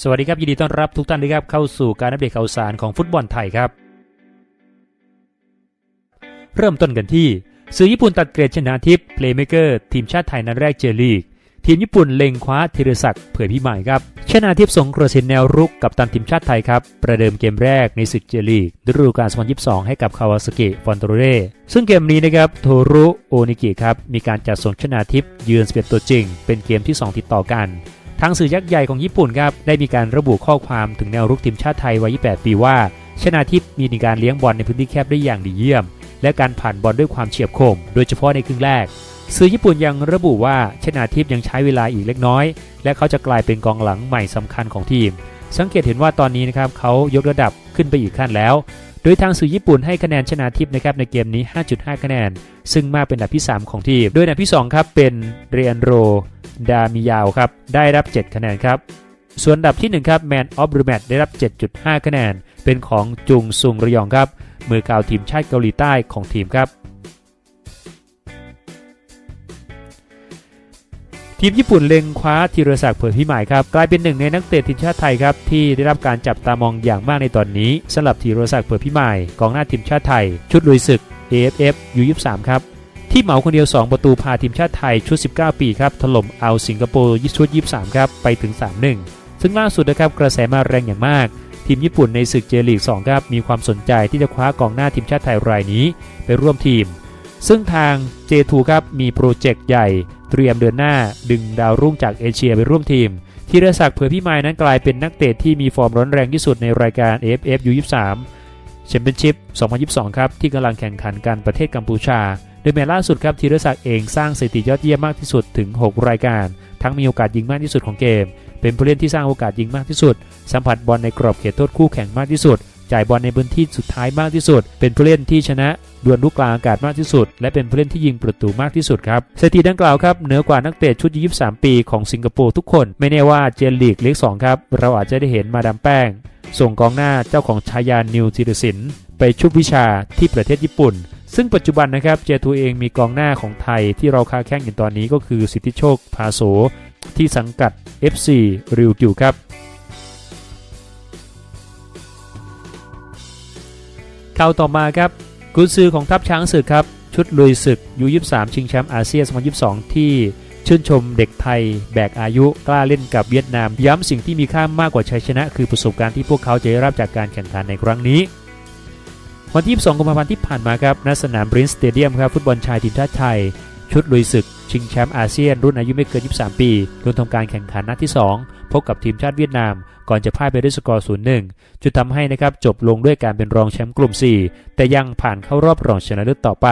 สวัสดีครับยินดีต้อนรับทุกท่านนะครับเข้าสู่การอัปเดตข่าวสารของฟุตบอลไทยครับ เริ่มต้นกันที่สื่อญี่ปุ่นตัดเกรดชนะทิพย์เพลย์เมเกอร์ทีมชาติไทยนัดแรกเจอลีกทีมญี่ปุ่นเล็งคว้าธีรศักดิ์เผยพิมายครับชนะทิพย์สงกระสินแนวรุกกับตันทีมชาติไทยครับ ประเดิมเกมแรกในศึกเจลีกฤดูกาล 2022 ให้กับคาวาสกิฟอนโตเร่ซึ่งเกมนี้นะครับโทรุโอนิกิครับมีการจัดส่งชนะทิพย์เยือนสเปนตัวจริง เป็นเกมที่ 2 ติดต่อกัน ทางสื่อยักษ์ใหญ่ของญี่ปุ่นครับได้มีการระบุข้อความถึงแนวรุกทีมชาติไทยวัย 28 ปีว่า ชนาทิพย์มีในการเลี้ยงบอลในพื้นที่แคบได้อย่างดีเยี่ยม และการผ่านบอลด้วยความเฉียบคม โดยเฉพาะในครึ่งแรก สื่อญี่ปุ่นยังระบุว่าชนาทิพย์ยังใช้เวลาอีกเล็กน้อย และเขาจะกลายเป็นกองหลังใหม่สำคัญของทีม สังเกตเห็นว่าตอนนี้นะครับเขายกระดับขึ้นไปอีกขั้นแล้ว โดยทางสื่อญี่ปุ่นให้คะแนนชนาทิพย์นะครับในเกมนี้ 5.5 คะแนน ซึ่งมากเป็นอันดับที่ 3 ของทีม โดยอันดับที่2ครับเป็นเรียนโร ดามิยาวครับได้รับ 7 คะแนนครับ ส่วนอันดับที่ 1 ครับแมนออฟ e ูแมตได้รับ 7.5 คะแนน เป็นของจุงซุงระยองครับ มือกาวทีมชาติเกาหลีใต้ของทีมครับ ทีมญี่ปุ่นเล็งคว้าธีรศักดิ์เผยพิมายครับ กลายเป็นหนึ่งในนักเตะทีมชาติไทยครับ ที่ได้รับการจับตามองอย่างมากในตอนนี้สำหรับธีรศักดิ์เผยพิมายกองหน้าทีมชาติไทย ชุดลุยศึก AFF U23 ครับ ที่เหมาคนเดียว 2 ประตูพาทีมชาติไทยชุด 19 ปีครับถล่มเอาสิงคโปร์ชุด 23 ครับไปถึง 3-1 ซึ่งล่าสุดนะครับกระแสมาแรงอย่างมาก ทีมญี่ปุ่นในศึกเจลีก 2 ครับมีความสนใจที่จะคว้ากองหน้าทีมชาติไทยรายนี้ไปร่วมทีม ซึ่งทาง J2 ครับมีโปรเจกต์ใหญ่ เตรียมเดือนหน้า ดึงดาวรุ่งจากเอเชียไปร่วมทีมธีรศักดิ์เผยพิมายนั้นกลายเป็นนักเตะที่มีฟอร์มร้อนแรงที่สุดในรายการ AFF U23 แชมเปี้ยนชิพ 2022 ครับ ที่กำลังแข่งขันกันประเทศกัมพูชาโดยแมตช์ล่าสุดครับธีรศักดิ์เองสร้างสถิติยอดเยี่ยมมากที่สุดถึง 6 รายการ ทั้งมีโอกาสยิงมากที่สุดของเกม เป็นผู้เล่นที่สร้างโอกาสยิงมากที่สุด สัมผัสบอลในกรอบเขตโทษคู่แข่งมากที่สุด จ่ายบอลในพื้นที่สุดท้ายมากที่สุด เป็นผู้เล่นที่ชนะดวลลูกกลางอากาศมากที่สุด และเป็นผู้เล่นที่ยิงประตูมากที่สุดครับสถิติดังกล่าวครับเหนือกว่านักเตะชุด 23 ปีของสิงคโปร์ทุกคน ไม่แน่ว่าเจนลีกเล็ก2ครับเราอาจจะได้เห็นมาดามแป้ง ส่งกองหน้าเจ้าของชายานิวจิรสินไปชุบวิชาที่ประเทศญี่ปุ่น ซึ่งปัจจุบันนะครับเจทูเองมีกองหน้าของไทยที่เราค้าแข่งอยู่ตอนนี้ก็คือสิทธิโชคพาโสที่สังกัด FC ริวกิวครับ ข่าวต่อมาครับกุนซือของทัพช้างศึกครับ ชุดลุยศึกยู23 ชิงแชมป์อาเซียน2022 ที่ชื่นชมเด็กไทยแบกอายุกล้าเล่นกับเวียดนาม ย้ำสิ่งที่มีค่ามากกว่าชัยชนะ คือประสบการณ์ที่พวกเขาจะได้รับจากการแข่งขันในครั้งนี้ วันที่ 22 กุมภาพันธ์ที่ผ่านมาครับณสนามบรินสเตเดียมครับฟุตบอลชายทีมชาติไทย ชุดลุยศึก ชิงแชมป์อาเซียน รุ่นอายุไม่เกิน 23 ปีลงทำการแข่งขันนัดที่ 2 พบกับทีมชาติเวียดนาม ก่อนจะพ่ายไปด้วยสกอร์ 0-1 จุดทำให้นะครับจบลงด้วยการเป็นรองแชมป์กลุ่ม 4 แต่ยังผ่านเข้ารอบรองชนะเลิศต่อไป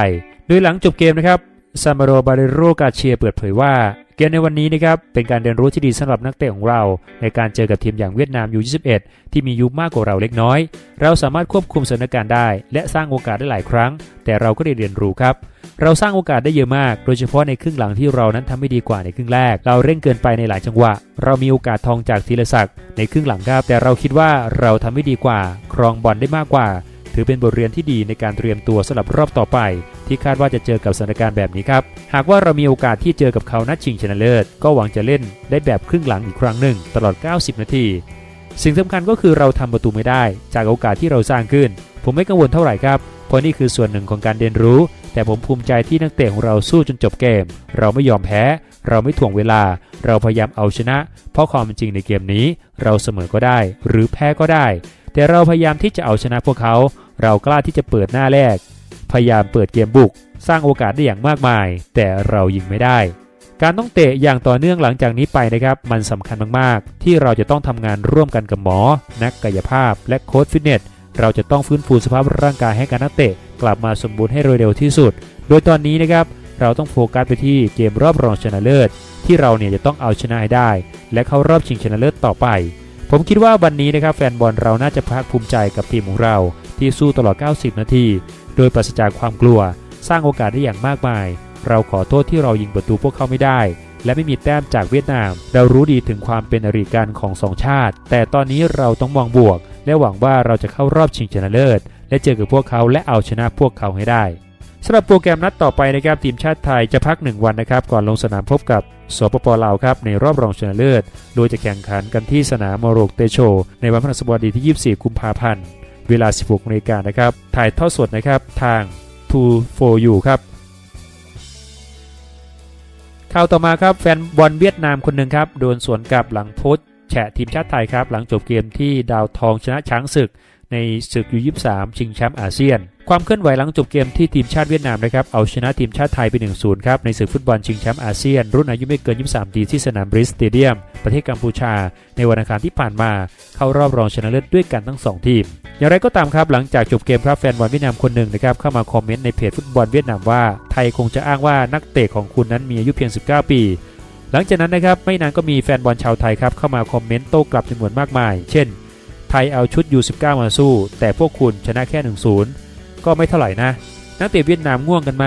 โดยหลังจบเกมนะครับซามาโรบาเรโรกาเชียเปิดเผยว่า เกมในวันนี้นะครับเป็นการเรียนรู้ที่ดีสำหรับนักเตะของเรา ในการเจอกับทีมอย่างเวียดนามยู21ที่มียุมากกว่าเราเล็กน้อย เราสามารถควบคุมสถานการณ์ได้ และสร้างโอกาสได้หลายครั้ง แต่เราก็ได้เรียนรู้ครับ เราสร้างโอกาสได้เยอะมาก โดยเฉพาะในครึ่งหลังที่เรานั้นทำไม่ดีกว่าในครึ่งแรก เราเร่งเกินไปในหลายจังหวะ เรามีโอกาสทองจากธีรศักดิ์ในครึ่งหลังครับแต่เราคิดว่าเราทำไม่ดีกว่า ครองบอลได้มากกว่า ถือเป็นบทเรียนที่ดีในการเตรียมตัวสำหรับรอบต่อไป ที่คาดว่าจะเจอกับสถานการณ์แบบนี้ครับ หากว่าเรามีโอกาสที่เจอกับเขานัดชิงชนะเลิศ ก็หวังจะเล่นได้แบบครึ่งหลังอีกครั้งหนึ่ง ตลอด 90 นาที สิ่งสำคัญก็คือเราทำประตูไม่ได้ จากโอกาสที่เราสร้างขึ้น ผมไม่กังวลเท่าไหร่ครับเพราะนี่คือส่วนหนึ่งของการเรียนรู้ แต่ผมภูมิใจที่นักเตะของเราสู้จนจบเกม เราไม่ยอมแพ้ เราไม่ถ่วงเวลา เราพยายามเอาชนะ เพราะความจริงในเกมนี้ เราเสมอก็ได้ หรือแพ้ก็ได้ แต่เราพยายามที่จะเอาชนะพวกเขา เรากล้าที่จะเปิดหน้าแรก พยายามเปิดเกมบุก สร้างโอกาสได้อย่างมากมาย แต่เรายิงไม่ได้ การต้องเตะอย่างต่อเนื่องหลังจากนี้ไปนะครับ มันสำคัญมากๆ ที่เราจะต้องทำงานร่วมกันกับหมอ นักกายภาพ และโค้ชฟิตเนสเราจะต้องฟื้นฟูสภาพร่างกายให้กับนักเตะ กลับมาสมบูรณ์ให้เร็วที่สุด โดยตอนนี้นะครับเราต้องโฟกัสไปที่เกมรอบรองชนะเลิศ ที่เราเนี่ยจะต้องเอาชนะให้ได้ และเข้ารอบชิงชนะเลิศต่อไป ผมคิดว่าวันนี้นะครับแฟนบอลเราน่าจะภาคภูมิใจกับทีมของเรา ที่สู้ตลอด 90 นาที โดยปราศจากความกลัว สร้างโอกาสได้อย่างมากมาย เราขอโทษที่เรายิงประตูพวกเขาไม่ได้ และไม่มีแต้มจากเวียดนาม เรารู้ดีถึงความเป็นอริกันของสองชาติ แต่ตอนนี้เราต้องมองบวก และหวังว่าเราจะเข้ารอบชิงชนะเลิศ และเจอกับพวกเขาและเอาชนะพวกเขาให้ได้สำหรับโปรแกรมนัดต่อไปนะครับทีมชาติไทยจะพัก 1 วันนะครับก่อนลงสนามพบกับสปปลาวครับในรอบรองชนะเลิศ โดยจะแข่งขันกันที่สนามโมโรกเตโช ในวันพฤหัสบดีที่ 24 กุมภาพันธ์ เวลา 16นาฬิกานะครับ ถ่ายทอดสดนะครับทาง2 4 u ครับข่าวต่อมาครับแฟนบอลเวียดนามคนหนึ่งครับโดนสวนกลับหลังโพสแฉะทีมชาติไทยครับ หลังจบเกมที่ดาวทองชนะช้างศึก ในศึกยู23 ชิงแชมป์อาเซียน ความเคลื่อนไหวหลังจบเกมที่ทีมชาติเวียดนามนะครับเอาชนะทีมชาติไทยไป 1-0 ครับในศึกฟุตบอลชิงแชมป์อาเซียน รุ่นอายุไม่เกิน 23 ปีที่สนามบริสเตเดียม ประเทศกัมพูชา ในวันอังคารที่ผ่านมา เข้ารอบรองชนะเลิศด้วยกันทั้ง 2 ทีม อย่างไรก็ตามครับหลังจากจบเกมครับแฟนบอลเวียดนามคนหนึ่งนะครับเข้ามาคอมเมนต์ในเพจฟุตบอลเวียดนามว่าไทยคงจะอ้างว่านักเตะของคุณนั้นมีอายุเพียง 19 ปีหลังจากนั้นนะครับไม่นานก็มีแฟนบอลชาวไทยครับเข้ามาคอมเมนต์โต้กลับจำนวนมากมาย เช่น ทยเอาชุด U19 มาสู้ แต่พวกคุณชนะแค่ 1-0 ก็ไม่เท่าไหร่นะ นักเตะเวียดนามง่วงกันไหม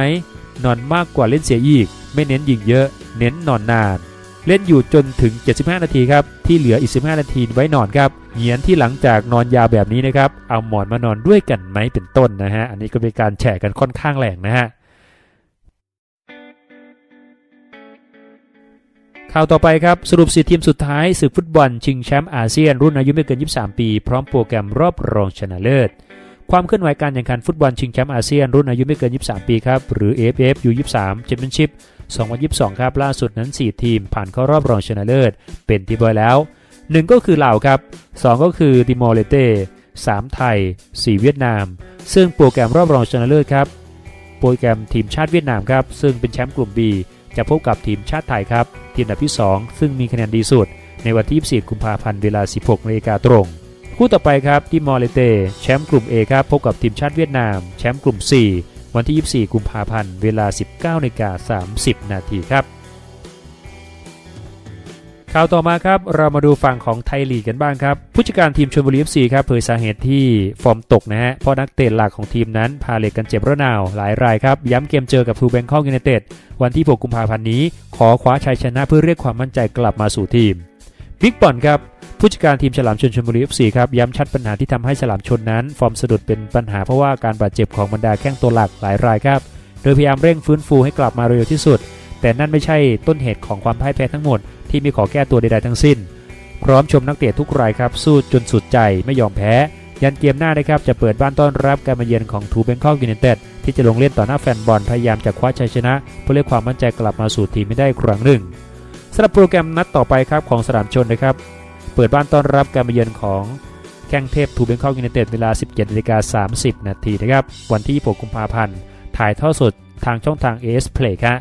นอนมากกว่าเล่นเสียอีก ไม่เน้นยิงเยอะ เน้นนอนนาน เล่นอยู่จนถึง 75 นาทีครับ ที่เหลืออีก 15 นาทีไว้นอนครับเหยียนที่หลังจากนอนยาวแบบนี้นะครับ เอาหมอนมานอนด้วยกันไหมเป็นต้นนะฮะ อันนี้ก็เป็นการแฉกันค่อนข้างแรงนะฮะ ข่าวต่อไปครับ สรุปสีทีมสุดท้ายศึกฟุตบอล ชิงแชมป์อาเซียน รุ่นอายุไม่เกิน 23 ปี พร้อมโปรแกรมรอบรองชนะเลิศ ความเคลื่อนไหวการแข่งขันฟุตบอลชิงแชมป์อาเซียน รุ่นอายุไม่เกิน 23 ปีครับ หรือ AFF U23 Championship 2022 ครับ ล่าสุดนั้น 4 ทีม ผ่านเข้ารอบรองชนะเลิศ เป็นที่บอยแล้ว 1 ก็คือลาวครับ 2 ก็คือติมอร์เลเต้3 ไทย 4 เวียดนาม ซึ่งโปรแกรมรอบรองชนะเลิศครับ โปรแกรมทีมชาติเวียดนามครับซึ่งเป็นแชมป์กลุ่ม B จะพบกับทีมชาติไทยครับ ทีมอันดับที่ 2 ซึ่งมีคะแนนดีสุด ในวันที่ 24 กุมภาพันธ์เวลา 16นาฬิกาตรง คู่ต่อไปครับที่มอเลเตแชมป์กลุ่ม A ครับพบกับทีมชาติเวียดนาม แชมป์กลุ่ม 4 วันที่ 24 กุมภาพันธ์เวลา 19นาฬิกา30 นาทีครับ ข่าวต่อมาครับ เรามาดูฝั่งของไทยลีกกันบ้างครับ ผู้จัดการทีมชลบุรี FC ครับเผยสาเหตุที่ฟอร์มตกนะฮะเพราะนักเตะหลักของทีมนั้นพาเล็กกันเจ็บระนาวหลายรายครับ ย้ำเกมเจอกับทูแบงคอกยูไนเต็ดวันที่ 6 กุมภาพันธ์นี้ ขอคว้าชัยชนะเพื่อเรียกความมั่นใจกลับมาสู่ทีมบิ๊กบอลครับผู้จัดการทีมฉลามชนชลบุรี FC ครับย้ำชัดปัญหาที่ทำให้ฉลามชนนั้น ฟอร์มสะดุดเป็นปัญหาเพราะว่าการบาดเจ็บของบรรดาแข้งตัวหลักหลายรายครับ โดยพยายามเร่งฟื้นฟูให้กลับมาเร็วที่สุด แต่นั่นไม่ใช่ต้นเหตุของความพ่ายแพ้ทั้งหมด ที่ไม่ขอแก้ตัวใดๆทั้งสิ้น พร้อมชมนักเตะทุกรายครับสู้จนสุดใจไม่ยอมแพ้ ยันเกมหน้านะครับจะเปิดบ้านต้อนรับการมาเยือนของทูเบงคอกยูไนเต็ดที่จะลงเล่นต่อหน้าแฟนบอลพยายามจะคว้าชัยชนะ เพื่อเรียกความมั่นใจกลับมาสู่ทีมไม่ได้ครั้งหนึ่งสำหรับโปรแกรมนัดต่อไปครับของสนามชนนะครับเปิดบ้านต้อนรับการมาเยือนของแข้งเทพทูเบงคอกยูไนเต็ดเวลา 17นาฬิกา30 นาทีนะครับวันที่ 6 กุมภาพันธ์ถ่ายทอดสดทางช่องทาง AS Play ครับ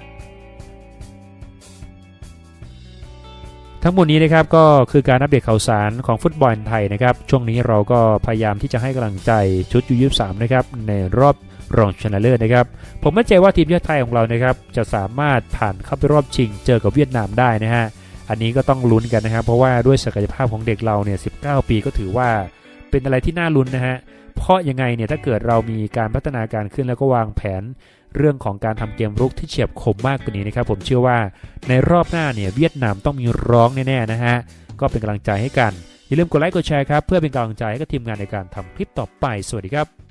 ทั้งหมดนี้นะครับก็คือการอัปเดตข่าวสารของฟุตบอลไทยนะครับ ช่วงนี้เราก็พยายามที่จะให้กำลังใจชุดยูยี่สามนะครับในรอบรองชนะเลิศนะครับ ผมมั่นใจว่าทีมชาติไทยของเรานะครับจะสามารถผ่านเข้าไปรอบชิงเจอกับเวียดนามได้นะฮะอันนี้ก็ต้องลุ้นกันนะครับ เพราะว่าด้วยศักยภาพของเด็กเราเนี่ย 19 ปีก็ถือว่าเป็นอะไรที่น่าลุ้นนะฮะเพราะยังไงเนี่ยถ้าเกิดเรามีการพัฒนาการขึ้นแล้วก็วางแผน เรื่องของการทำเกมรุกที่เฉียบคมมากกว่านี้นะครับผมเชื่อว่าในรอบหน้าเนี่ยเวียดนามต้องมีร้องแน่ๆนะฮะก็เป็นกำลังใจให้กันอย่าลืมกดไลค์กดแชร์ครับเพื่อเป็นกำลังใจให้กับทีมงานในการทำคลิปต่อไปสวัสดีครับ